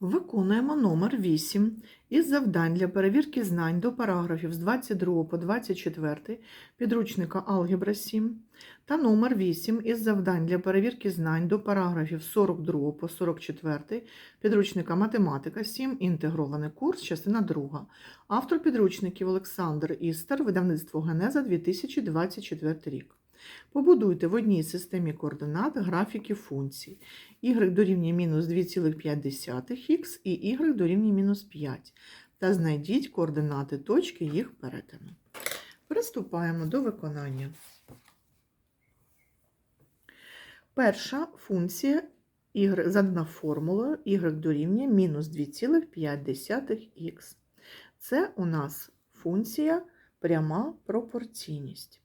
Виконуємо номер 8 із завдань для перевірки знань до параграфів з 22 по 24 підручника Алгебра 7 та номер 8 із завдань для перевірки знань до параграфів 42 по 44 підручника Математика 7, інтегрований курс, частина 2. Автор підручників Олександр Істер, видавництво Генеза 2024 рік. Побудуйте в одній системі координат графіки функцій y дорівнює мінус 2,5х і y дорівнює мінус 5 та знайдіть координати точки їх перетину. Приступаємо до виконання. Перша функція y задана формулою y дорівнює мінус 2,5х. Це у нас функція пряма пропорційність.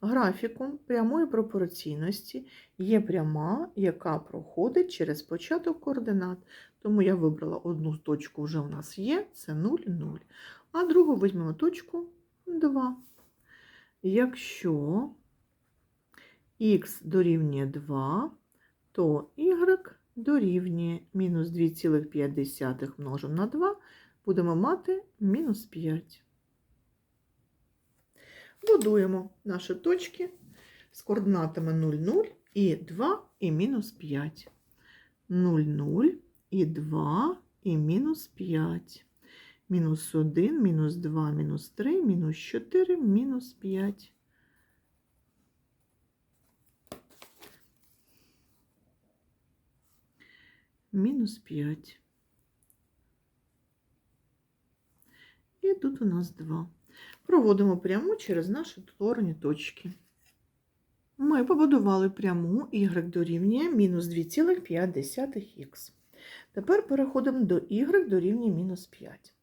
Графіком прямої пропорційності є пряма, яка проходить через початок координат. Тому я вибрала одну точку, вже у нас є, це 0, 0. А другу візьмемо точку 2. Якщо х дорівнює 2, то y дорівнює мінус 2,5 множимо на 2, будемо мати мінус 5. Будуємо наші точки з координатами 0, 0 і 2 і мінус 5. 0, 0 і 2 і мінус 5. Мінус 1, мінус 2, мінус 3, мінус 4, мінус 5. Мінус 5. І тут у нас 2. Проводимо пряму через наші творені точки. Ми побудували пряму y дорівнює мінус 2,5х. Тепер переходимо до y дорівнює мінус 5.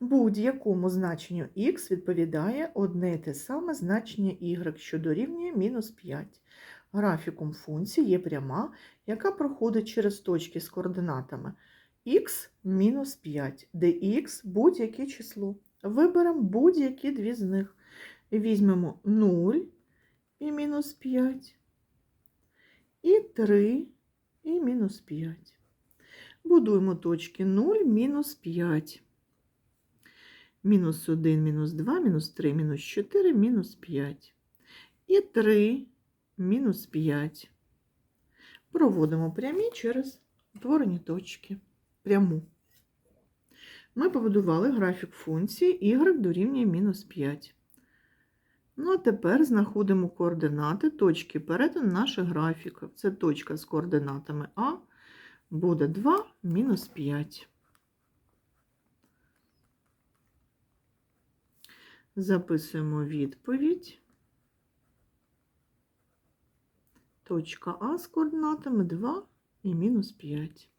Будь-якому значенню х відповідає одне те саме значення y, що дорівнює мінус 5. Графіком функції є пряма, яка проходить через точки з координатами х мінус 5, де х будь-яке число. Виберемо будь-які дві з них. Візьмемо 0 і мінус 5, і 3 і мінус 5. Будуємо точки 0, мінус 5. Мінус 1, мінус 2, мінус 3, мінус 4, мінус 5. І 3, мінус 5. Проводимо прямі через утворені точки. Пряму. Ми побудували графік функції y дорівнює мінус 5. Ну, а тепер знаходимо координати точки перетину наших графіків. Це точка з координатами А буде 2 мінус 5. Записуємо відповідь. Точка А з координатами 2 і мінус 5.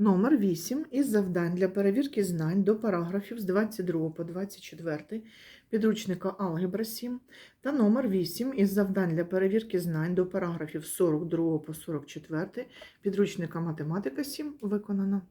Номер 8 із завдань для перевірки знань до параграфів з 22 по 24 підручника Алгебра 7 та номер 8 із завдань для перевірки знань до параграфів з 42 по 44 підручника Математика 7 виконано.